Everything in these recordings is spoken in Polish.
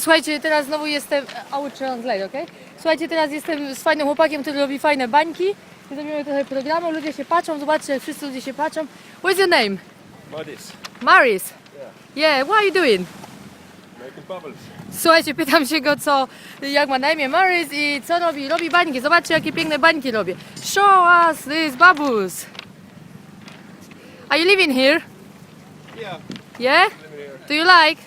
Słuchajcie, teraz znowu jestem... Will translate, okej? Słuchajcie, teraz jestem z fajnym chłopakiem, który robi fajne bańki. Zrobimy trochę programu, ludzie się patrzą, zobaczcie, wszyscy ludzie się patrzą. What's your name? Maris, Maris. Yeah, what are you doing? making bubbles. Słuchajcie, pytam się go, co, jak ma na imię Maris i co robi. Robi bańki. Zobaczcie, jakie piękne bańki robi. Show us these bubbles. Are you living here? Yeah, Yeah? Do you like?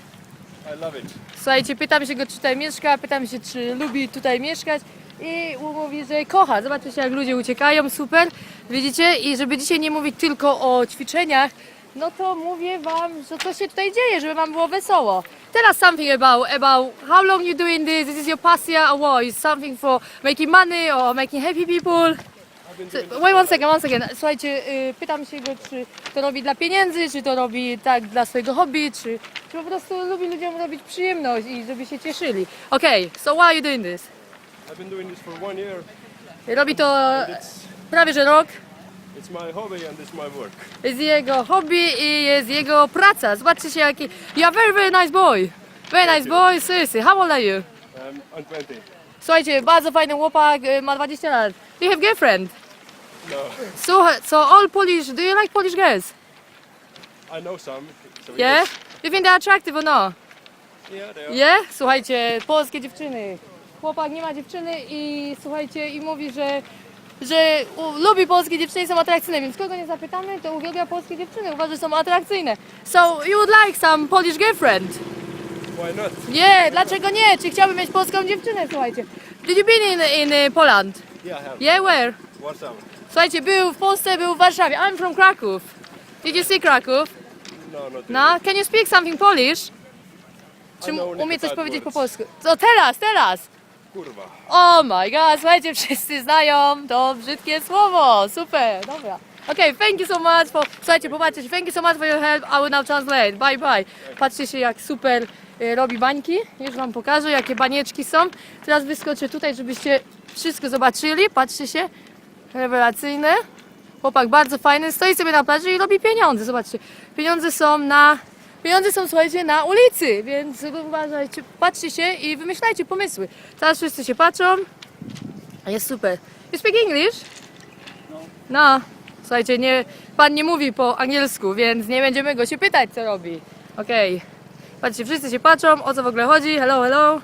I love it. Słuchajcie, pytam się go, czy tutaj mieszka, pytam się, czy lubi tutaj mieszkać i mówi, że kocha. Zobaczcie, jak ludzie uciekają, super. Widzicie? I żeby dzisiaj nie mówić tylko o ćwiczeniach, no to mówię wam, że co się tutaj dzieje, żeby wam było wesoło. Teraz something about, about how long you doing this, this is your passion or what? Is something for making money or making happy people? Co- Wait one second, one second. Słuchajcie, y, pytam się go, czy to robi dla pieniędzy, czy to robi tak dla swojego hobby, czy, czy po prostu lubi ludziom robić przyjemność i żeby się cieszyli. Okej, so why are you doing this? I've been doing this for one year. Robi to It's prawie że rok. it's my hobby and it's my work. Jest jego hobby i jest jego praca. Zobaczcie się jaki... You are very, very nice boy. Very nice boy, seriously. How old are you? Um, I'm 20. Słuchajcie, bardzo fajny chłopak, y, ma 20 lat. Do you have girlfriend? No, So, so all Polish, do you like Polish girls? I know some. So we Yeah? just- You think they're attractive or not? yeah, they are. Je? Słuchajcie, polskie dziewczyny. Chłopak nie ma dziewczyny i słuchajcie, i mówi, że, że u, lubi polskie dziewczyny i są atrakcyjne, więc kogo nie zapytamy, to uwielbia polskie dziewczyny, uważa, że są atrakcyjne. So, you would like some Polish girlfriend? Why not? Nie, dlaczego nie? Czy chciałby mieć polską dziewczynę, słuchajcie? Did you been in, in uh, Poland? Yeah, I have. Yeah, where? Warsaw. Słuchajcie, był w Polsce, był w Warszawie. I'm from Kraków. Did you see Kraków? No, really. No? Can you speak something Polish? Czy I know only umie coś powiedzieć po words. polsku? Co teraz, teraz? Kurwa. Oh my god, słuchajcie, wszyscy znają to brzydkie słowo. Super, dobra. Okay, thank you so much for... Słuchajcie, popatrzcie, thank you so much for your help. I will now translate. Bye, bye. Patrzcie się, jak super e, robi bańki. Już wam pokażę, jakie banieczki są. Teraz wyskoczę tutaj, żebyście wszystko zobaczyli. Patrzcie się. Rewelacyjne. Chłopak bardzo fajny. Stoi sobie na plaży i robi pieniądze. Zobaczcie. Pieniądze są na... Pieniądze są, słuchajcie, na ulicy, więc uważajcie, patrzcie się i wymyślajcie pomysły. Teraz wszyscy się patrzą. Jest super. You speak English? No. Słuchajcie, nie, pan nie mówi po angielsku, więc nie będziemy go się pytać, co robi. Okej. Patrzcie, wszyscy się patrzą, o co w ogóle chodzi. Hello, hello.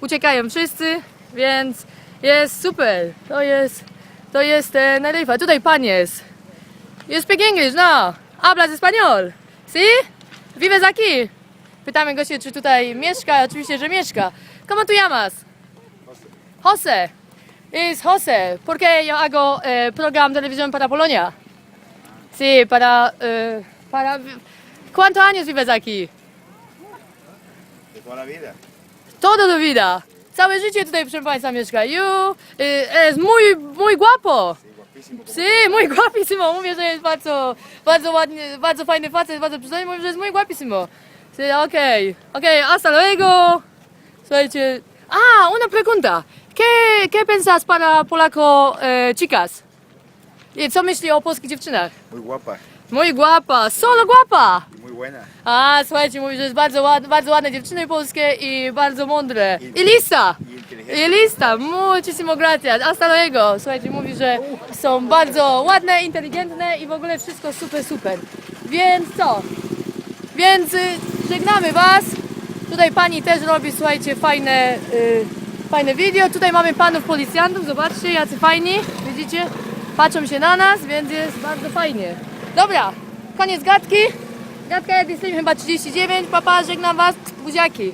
Uciekają wszyscy, więc jest super. To jest, to jest e, najlepiej. Tutaj pan jest. You speak English? No. Hablas español? Si? Vives aquí? Pytamy go się, czy tutaj mieszka. Oczywiście, że mieszka. ¿Cómo tú llamas? José. Es José, porque yo hago eh, program televisión para Polonia. Sí, para, eh, para... ¿Cuántos años vives aquí? Toda la vida. Todo de vida. Całe życie tutaj, proszę Państwa, mieszka. You eh, es muy, muy guapo. Sí, muy guapísimo. Mówię, że jest bardzo, bardzo ładny, bardzo fajny facet, bardzo przystojny. Mówię, że jest muy guapísimo. Sí, okej, okej, hasta luego. Słuchajcie. Ah, una pregunta. ¿Qué, qué pensas para Polaco eh, chicas? I Co myśli o polskich dziewczynach? Muy guapa Muy guapa, solo guapa. Buena. A, słuchajcie, mówi, że jest bardzo, ład, bardzo ładne dziewczyny polskie i bardzo mądre. I lista. I lista, muchísimo gracias, hasta luego. Słuchajcie, mówi, że są bardzo ładne, inteligentne i w ogóle wszystko super, super. Więc co? Więc y, żegnamy Was. Tutaj pani też robi, słuchajcie, fajne, y, fajne video. Tutaj mamy panów policjantów, zobaczcie, jacy fajni, widzicie? Patrzą się na nas, więc jest bardzo fajnie. Dobra, koniec gadki. Gadka jest chyba 39, papa, żegnam Was, buziaki.